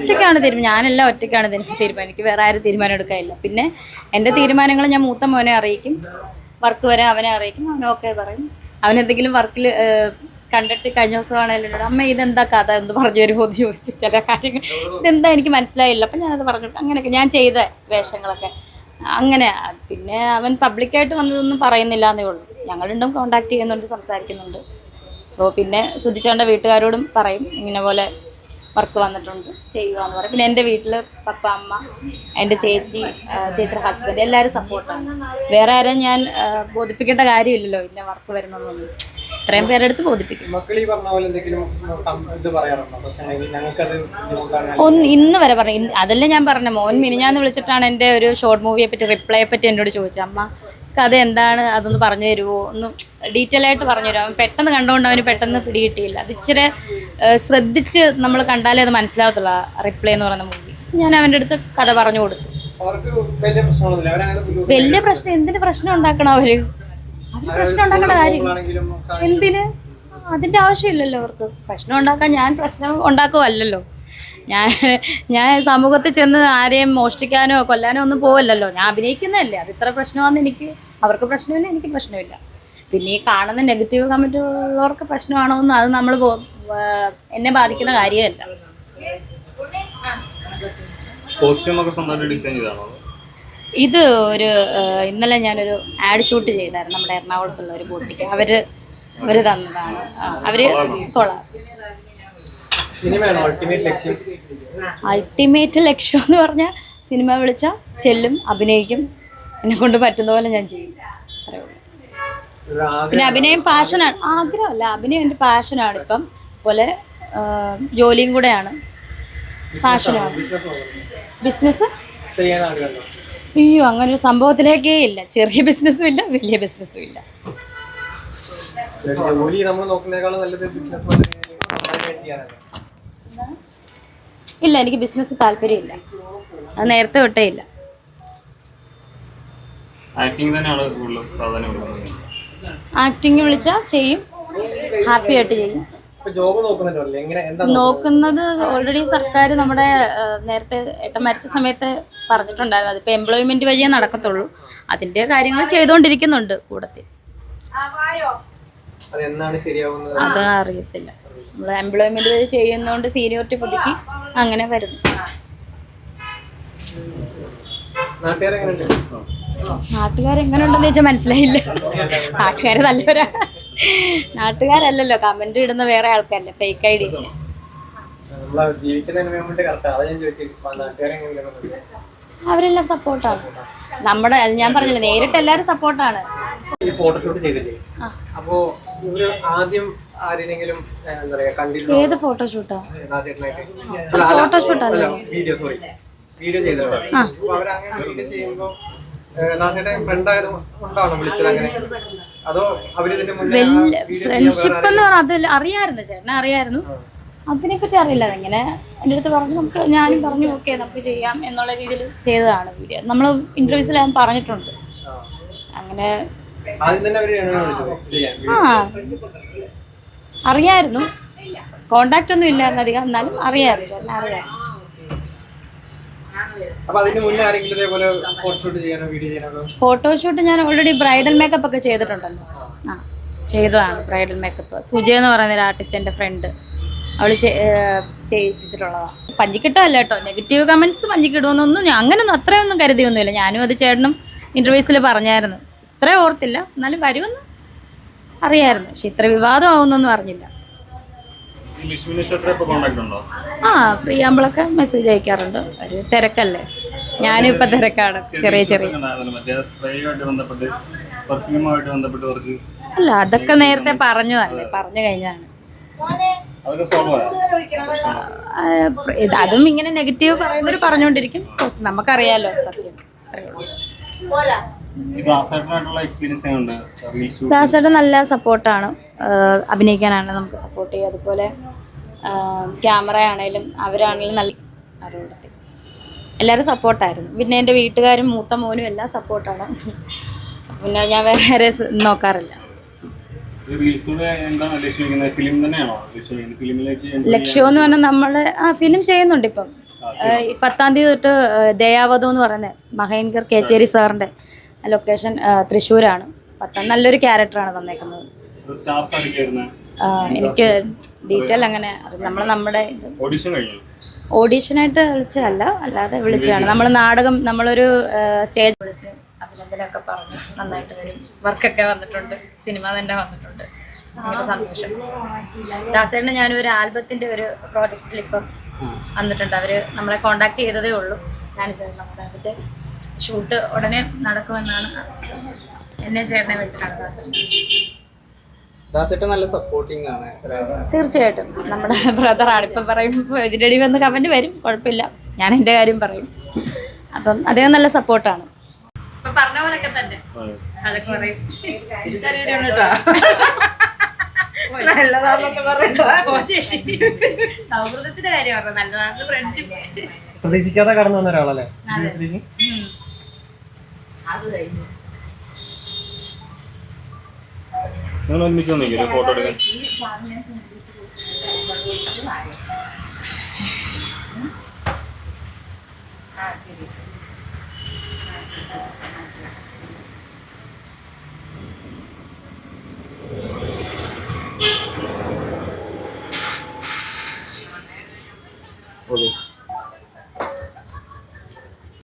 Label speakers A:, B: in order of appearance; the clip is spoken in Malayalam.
A: ഒറ്റയ്ക്കാണ് തീരുമാനം. ഞാനെല്ലാം ഒറ്റയ്ക്കാണ് തീരുമാനം. എനിക്ക് വേറെ ആരും തീരുമാനം എടുക്കാനില്ല. പിന്നെ എന്റെ തീരുമാനങ്ങൾ ഞാൻ മൂത്ത മോനെ അറിയിക്കും. വർക്ക് വരെ അവനെ അറിയിക്കും. അവനൊക്കെ പറയും. അവനെന്തെങ്കിലും വർക്കിൽ കണ്ടിട്ട് കഴിഞ്ഞ ദിവസമാണെങ്കിലും അമ്മ ഇതെന്താ കഥ? എന്ന് പറഞ്ഞു ഒരു എന്ന് ചോദിക്കും. ചില കാര്യങ്ങൾ. ഇതെന്താ എനിക്ക് മനസ്സിലായില്ല. അപ്പം ഞാനത് പറഞ്ഞു അങ്ങനെയൊക്കെ ഞാൻ ചെയ്ത വേഷങ്ങളൊക്കെ. അങ്ങനെ. പിന്നെ അവൻ പബ്ലിക്കായിട്ട് വന്നതൊന്നും പറയുന്നില്ല എന്നേ ഉള്ളൂ. ഞങ്ങൾ രണ്ടും കോണ്ടാക്ട് ചെയ്യുന്നുണ്ട് സംസാരിക്കുന്നുണ്ട്. സോ പിന്നെ സുധിച്ചേണ്ട വീട്ടുകാരോടും പറയും. ഇങ്ങനെ പോലെ വർക്ക് വന്നിട്ടുണ്ട് ചെയ്യുക എന്ന് പറയും. പിന്നെ എന്റെ വീട്ടിൽ പപ്പ അമ്മ എന്റെ ചേച്ചി ചേച്ചിയുടെ ഹസ്ബൻഡ് എല്ലാവരും സപ്പോർട്ടാണ് വേറെ ആരും ഞാൻ ബോധിപ്പിക്കേണ്ട കാര്യമില്ലല്ലോ ഇന്ന വർക്ക് വരുന്നതൊന്നും. ഇത്രയും പേരെടുത്ത് ബോധിപ്പിക്കും. ഒന്ന് ഇന്ന് വരെ പറഞ്ഞു അതല്ലേ ഞാൻ പറഞ്ഞ മോൻ മിനിഞ്ഞാന്ന് വിളിച്ചിട്ടാണ് എന്റെ ഒരു ഷോർട്ട് മൂവിയെ പറ്റി റിപ്ലൈയെ പറ്റി എന്നോട് ചോദിച്ചത്. അമ്മ കഥ എന്താണ്? അതൊന്ന് പറഞ്ഞു തരുമോ ഒന്ന് ഡീറ്റെയിൽ ആയിട്ട് പറഞ്ഞു തരുമോ അവൻ പെട്ടെന്ന് കണ്ടുകൊണ്ട് അവന് പെട്ടെന്ന് പിടികിട്ടിയില്ല അത് ഇച്ചിരി ശ്രദ്ധിച്ച് നമ്മൾ കണ്ടാലേ അത് മനസ്സിലാവത്തുള്ള റിപ്ലൈ എന്ന് പറയുന്ന മൂവി ഞാൻ അവന്റെ അടുത്ത് കഥ പറഞ്ഞു കൊടുത്തു.
B: വലിയ
A: പ്രശ്നം എന്തിന് പ്രശ്നം ഉണ്ടാക്കണം അവർ? അവർ പ്രശ്നം ഉണ്ടാക്കേണ്ട കാര്യം. എന്തിന്? അതിന്റെ ആവശ്യമില്ലല്ലോ അവർക്ക്. പ്രശ്നം ഉണ്ടാക്കാൻ ഞാൻ പ്രശ്നം ഉണ്ടാക്കുമല്ലോ ഞാൻ ഞാൻ സമൂഹത്തിൽ ചെന്ന് ആരെയും മോഷ്ടിക്കാനോ കൊല്ലാനോ ഒന്നും പോവല്ലോ ഞാൻ അഭിനയിക്കുന്നതല്ലേ. അത് ഇത്ര പ്രശ്നമാണെന്ന് എനിക്ക് അവർക്ക് പ്രശ്നമില്ല എനിക്ക് പ്രശ്നമില്ല. പിന്നെ ഈ കാണുന്ന നെഗറ്റീവ് കമന്റ് ഉള്ളവർക്ക് പ്രശ്നമാണോ എന്ന് അത് നമ്മൾ എന്നെ ബാധിക്കുന്ന കാര്യമല്ല. ഇത് ഒരു ഇന്നലെ ഞാനൊരു ആഡ് ഷൂട്ട് ചെയ്തായിരുന്നു നമ്മുടെ എറണാകുളത്തുള്ള ഒരു ബോട്ടിക്ക്. അവർ അവർ തന്നതാണ്. അവർ കൊള്ളാം
B: സിനിമയാണോ അൾട്ടിമേറ്റ് ലക്ഷ്യം?
A: അൾട്ടിമേറ്റ് ലക്ഷ്യം എന്ന് പറഞ്ഞാൽ സിനിമ വിളിച്ച ചെല്ലും അഭിനയിക്കും എന്നെ കൊണ്ട് പറ്റുന്ന പോലെ ഞാൻ ചെയ്യും. പിന്നെ അഭിനയം പാഷനാണ് ആഗ്രഹമല്ല അഭിനയം എന്റെ പാഷനാണ് ഇപ്പം പോലെ ആ, ജോലിയും കൂടെയാണ്. പാഷനാണ്
B: ബിസിനസ്
A: ബിസിനസ്
B: ചെയ്യാൻ ആഗ്രഹമുണ്ടോ
A: അയ്യോ അങ്ങനെ ഒരു സംഭവത്തിലേക്കേ ഇല്ല. ചെറിയ ബിസിനസ്സും ഇല്ല വലിയ ബിസിനസ്സും ഇല്ല.
B: ഒരു ജോലി നമ്മൾ നോക്കുന്നതിനേക്കാളും നല്ലത് ബിസിനസ്
A: ഇല്ല എനിക്ക് ബിസിനസ് താല്പര്യമില്ല. അത് നേരത്തെ തൊട്ടേ ഇല്ല.
C: ആക്ടിങ് വിളിച്ചാ
A: ആക്ടിങ് വിളിച്ചാൽ ചെയ്യും. ഹാപ്പി ആയിട്ട് ചെയ്യും. നോക്കുന്നത്? ഓൾറെഡി സർക്കാർ നമ്മുടെ നേരത്തെ ഏട്ടൻ മരിച്ച സമയത്ത് പറഞ്ഞിട്ടുണ്ടായിരുന്നു. അതിപ്പോൾ എംപ്ലോയ്മെന്റ് വഴിയേ നടക്കത്തുള്ളൂ. അതിന്റെ കാര്യങ്ങൾ ചെയ്തുകൊണ്ടിരിക്കുന്നുണ്ട് കൂടത്തിൽ
B: അത്
A: അറിയത്തില്ല. നമ്മൾ എംപ്ലോയ്മെന്റ് വഴി ചെയ്യുന്നതുകൊണ്ട് സീനിയോറിറ്റി പുതുക്കി അങ്ങനെ വരുന്നു.
B: നാട്ടുകാരെങ്ങനെ
A: നാട്ടുകാരെങ്ങനെയുണ്ടെന്ന് ചോദിച്ചാൽ മനസ്സിലായില്ല. നാട്ടുകാർ നല്ലവരാ. നാട്ടുകാരല്ലല്ലോ കമന്റ് ഇടുന്ന വേറെ ആൾക്കാരല്ലേ ഫേക്ക് ഐ ഡി അവരെല്ലാം സപ്പോർട്ടാണ് നമ്മുടെ ഞാൻ പറഞ്ഞില്ല നേരിട്ട് എല്ലാരും സപ്പോർട്ടാണ്
B: ഈ ഫോട്ടോഷൂട്ട് ചെയ്തില്ലേ?
A: ആ.
B: അപ്പോ ഇവർ ആദ്യം ആരെങ്കിലും ഏഹ്, എന്താ പറയാ കണ്ടിരുന്നോ
A: ഏത് ഫോട്ടോഷൂട്ടാ ഫോട്ടോഷൂട്ടാ
B: വീഡിയോ സോറി വീഡിയോ ചെയ്തോ അപ്പൊ അവരങ്ങനെ വീഡിയോ ചെയ്യുമ്പോ നാസേട്ടൻ ഫ്രണ്ട് ആയത് കൊണ്ടാണോ വിളിച്ചത് അങ്ങനെ? അതോ അവരിതിന്റെ മുന്നേ
A: ഫ്രണ്ട്ഷിപ്പ് എന്ന് പറഞ്ഞാൽ അതിൽ അറിയായിരുന്നു ചേട്ടനെ അറിയായിരുന്നു. അതിനെപ്പറ്റി അറിയില്ല. ഇങ്ങനെ എന്റെ അടുത്ത് പറഞ്ഞു നമുക്ക് ഞാനും പറഞ്ഞു ഓക്കെ നമുക്ക് ചെയ്യാം എന്നുള്ള രീതിയിൽ ചെയ്തതാണ് വീഡിയോ നമ്മൾ ഇന്റർവ്യൂസിൽ ഞാൻ പറഞ്ഞിട്ടുണ്ട്. അങ്ങനെ ആ. അറിയായിരുന്നു. കോണ്ടാക്റ്റ് ഒന്നും ഇല്ലായിരുന്നു അധികം. എന്നാലും അറിയായിരുന്നു ചേട്ടനെ അറിയാം
B: ഫോട്ടോഷൂട്ട് ചെയ്യാനോ വീഡിയോ ചെയ്യാനോ?
A: ഫോട്ടോഷൂട്ട് ഞാൻ ഓൾറെഡി ബ്രൈഡൽ മേക്കപ്പ് ഒക്കെ ചെയ്തിട്ടുണ്ടല്ലോ. ആ ചെയ്തതാണ് ബ്രൈഡൽ മേക്കപ്പ് സുജയ എന്ന് പറയുന്ന ഒരു ആർട്ടിസ്റ്റ് എന്റെ ഫ്രണ്ട് അവൾ ചെയ്യിപ്പിച്ചിട്ടുള്ളതാണ് പഞ്ചിക്കിട്ടല്ല കേട്ടോ. നെഗറ്റീവ് കമൻസ് പഞ്ചിക്കിടുമെന്നൊന്നും ഞാൻ അങ്ങനെയൊന്നും അത്രയൊന്നും കരുതിയൊന്നുമില്ല. ഞാനും അത് ചേട്ടനും ഇന്റർവ്യൂസിൽ പറഞ്ഞായിരുന്നു. ഇത്രയും ഓർത്തില്ല. എന്നാലും വരുമെന്ന് അറിയായിരുന്നു. പക്ഷെ ഇത്ര വിവാദമാവുന്നൊന്നും അറിഞ്ഞില്ല. ആ ഫ്രീ ആകുമ്പോഴൊക്കെ മെസ്സേജ് അയക്കാറുണ്ട്. ഒരു തിരക്കല്ലേ? ഞാനും ഇപ്പം തിരക്കാണ്. ചെറിയ ചെറിയ അല്ല അതൊക്കെ നേരത്തെ പറഞ്ഞതല്ലേ പറഞ്ഞു കഴിഞ്ഞാണ്. അതും ഇങ്ങനെ നെഗറ്റീവ് പറയുന്നവർ പറഞ്ഞുകൊണ്ടിരിക്കും നമുക്കറിയാലോ സത്യം. ദാസേട്ടൻ നല്ല സപ്പോർട്ടാണ്. അഭിനയിക്കാനാണ് നമുക്ക് സപ്പോർട്ട് ചെയ്യുക. അതുപോലെ ക്യാമറ ആണെങ്കിലും അവരാണെങ്കിലും നല്ല അറിവുള്ളത് എല്ലാവരും സപ്പോർട്ടായിരുന്നു. പിന്നെ എന്റെ വീട്ടുകാരും മൂത്ത മോനും എല്ലാം സപ്പോർട്ടാണ്. പിന്നെ ഞാൻ വേറെ നോക്കാറില്ല.
C: ഈ റീൽസിലൂടെ എന്താണ് ലക്ഷ്യം വയ്ക്കുന്നത് ഫിലിം തന്നെയാണോ ലക്ഷ്യം വയ്ക്കുന്നത് ഫിലിമിലേക്ക്
A: എന്ന് പറഞ്ഞാൽ നമ്മൾ ആ ഫിലിം ചെയ്യുന്നുണ്ട് ഇപ്പം. പത്താം തീയതി തൊട്ട് ദയാവധം എന്ന് പറയുന്നത് മഹേൻകർ കേച്ചേരി സാറിന്റെ ലൊക്കേഷൻ തൃശ്ശൂരാണ്. പത്താം നല്ലൊരു ക്യാരക്ടറാണ് തന്നേക്കുന്നത്. എനിക്ക് ഡീറ്റെയിൽ അങ്ങനെ നമ്മൾ നമ്മുടെ ഇത്
C: ഓഡിഷൻ കഴിഞ്ഞു?
A: ഓഡീഷനായിട്ട് വിളിച്ചതല്ല അല്ലാതെ വിളിച്ചതാണ്. നമ്മൾ നാടകം നമ്മളൊരു സ്റ്റേജ് വിളിച്ച് അഭിനന്ദനമൊക്കെ പറഞ്ഞു നന്നായിട്ട് വരും. വർക്കൊക്കെ വന്നിട്ടുണ്ട്. സിനിമ തന്നെ വന്നിട്ടുണ്ട്. ഭയങ്കര സന്തോഷം. ദാസേട്ടന് ഞാനൊരു ആൽബത്തിന്റെ ഒരു പ്രോജക്റ്റിൽ ഇപ്പം വന്നിട്ടുണ്ട്. അവർ നമ്മളെ കോണ്ടാക്ട് ചെയ്തതേ ഉള്ളൂ. ഞാൻ ചേട്ടൻ നമ്മുടെ അതിന്റെ ഷൂട്ട് ഉടനെ നടക്കുമെന്നാണ് എന്നെ ചേട്ടനെ വെച്ചിട്ടാണ് ദാസേട്ടൻ.
B: നല്ല സപ്പോർട്ടിങ് ആണ്.
A: തീർച്ചയായിട്ടും. നമ്മുടെ ബ്രദറാണ് ഇപ്പം പറയും ഇതിന്റെ ഇടയിൽ വന്ന് കമന്റ് വരും. കുഴപ്പമില്ല. ഞാൻ എന്റെ കാര്യം പറയും. അപ്പം അദ്ദേഹം നല്ല സപ്പോർട്ടാണ് പറഞ്ഞ പോലൊക്കെ തന്നെ. അതൊക്കെ പറയും. സൗഹൃദത്തിന്റെ നല്ലതാണ് ഫ്രണ്ട്ഷിപ്പ്
B: പ്രതീക്ഷിക്കാതെ കടന്നു വന്ന ഒരാളല്ലേ?
C: നിങ്ങൾ ഒരുമിച്ച് വന്നിരിക്കും ഫോട്ടോ എടുക്കാൻ
A: ആ ശരി.